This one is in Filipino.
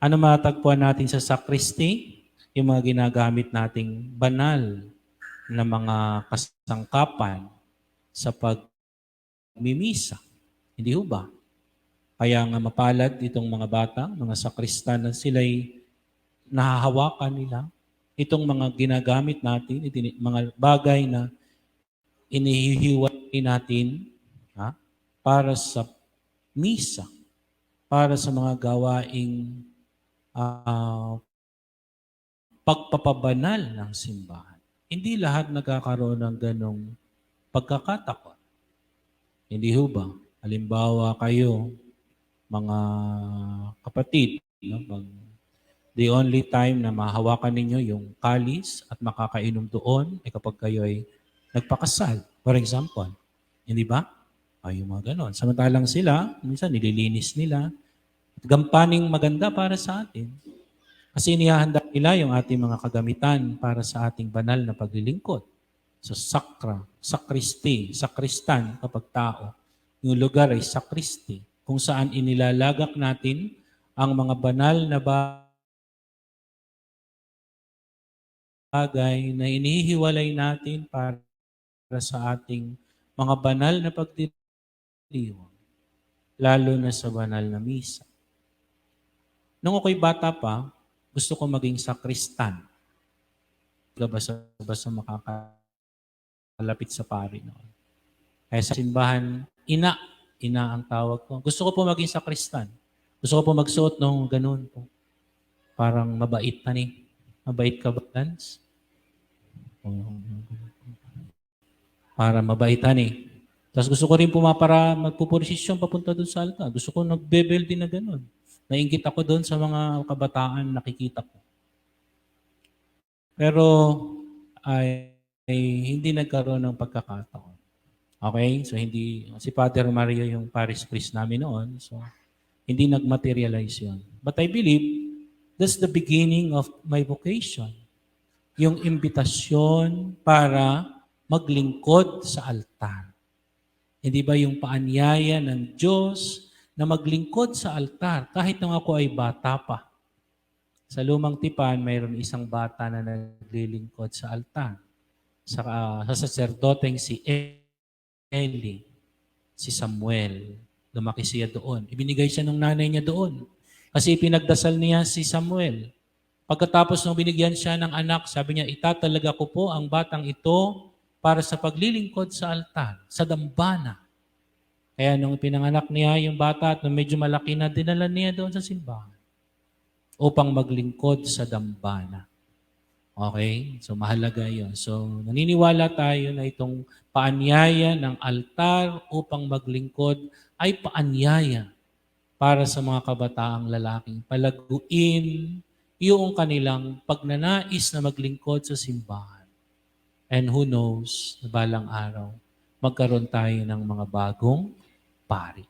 Ano matagpuan natin sa sakristi? Yung mga ginagamit nating banal na mga kasangkapan sa pagmimisa. Hindi ho ba? Kaya nga mapalad itong mga bata, mga sakristan na sila'y nahahawakan nila. Itong mga ginagamit natin, itini- mga bagay na inihihiwalay natin ha, para sa misa, para sa mga gawaing ah, pagpapabanal ng simbahan. Hindi lahat nagkakaroon ng ganong pagkakatakot. Hindi ho ba? Halimbawa kayo, mga kapatid, no? pag the only time na mahawakan ninyo yung kalis at makakainom doon ay kapag kayo ay nagpakasal, for example. Hindi ba? Ay, yung mga ganon. Samantalang sila, minsan nililinis nila. Gampaning maganda para sa atin. Kasi inihahanda nila yung ating mga kagamitan para sa ating banal na paglilingkod. So sakra, sakristi, sakristan kapag tao. Yung lugar ay sakristi, kung saan inilalagak natin ang mga banal na bagay na inihiwalay natin para sa ating mga banal na pagdiriwang, lalo na sa banal na misa. Nung ako'y bata pa, gusto ko maging sakristan. Basta-basta makakalapit sa pari noon. Kaya sa simbahan, ina, ina ang tawag ko. Gusto ko po maging sakristan. Gusto ko po magsuot ng ganun po. Parang mabait pa ni. Mabait ka ba, Lance? Para mabaitan eh. Tapos gusto ko rin pumapara magpupurisisyon papunta doon sa altar. Gusto ko nagbebel din na ganun. Nainggit ako doon sa mga kabataan nakikita ko. Pero ay, ay hindi nagkaroon ng pagkakataon. Okay? So hindi si Father Mario yung parish priest namin noon. So hindi nagmaterialize yun. But I believe that's the beginning of my vocation. Yung imbitasyon para maglingkod sa altar. Hindi ba yung paanyaya ng Diyos na maglingkod sa altar kahit nung ako ay bata pa. Sa lumang tipan, mayroon isang bata na naglilingkod sa altar. Sa, uh, sa sacerdoteng si Eli, si Samuel. Lumaki siya doon. Ibinigay siya ng nanay niya doon. Kasi pinagdasal niya si Samuel. Pagkatapos nung binigyan siya ng anak, sabi niya, itatalaga ko po ang batang ito para sa paglilingkod sa altar, sa dambana. Kaya nung pinanganak niya yung bata at nung medyo malaki na, dinala niya doon sa simbahan upang maglingkod sa dambana. Okay? So mahalaga yon. So naniniwala tayo na itong paanyaya ng altar upang maglingkod ay paanyaya para sa mga kabataang lalaking palaguin yung kanilang pagnanais na maglingkod sa simbahan. And who knows, na balang araw, magkaroon tayo ng mga bagong pari.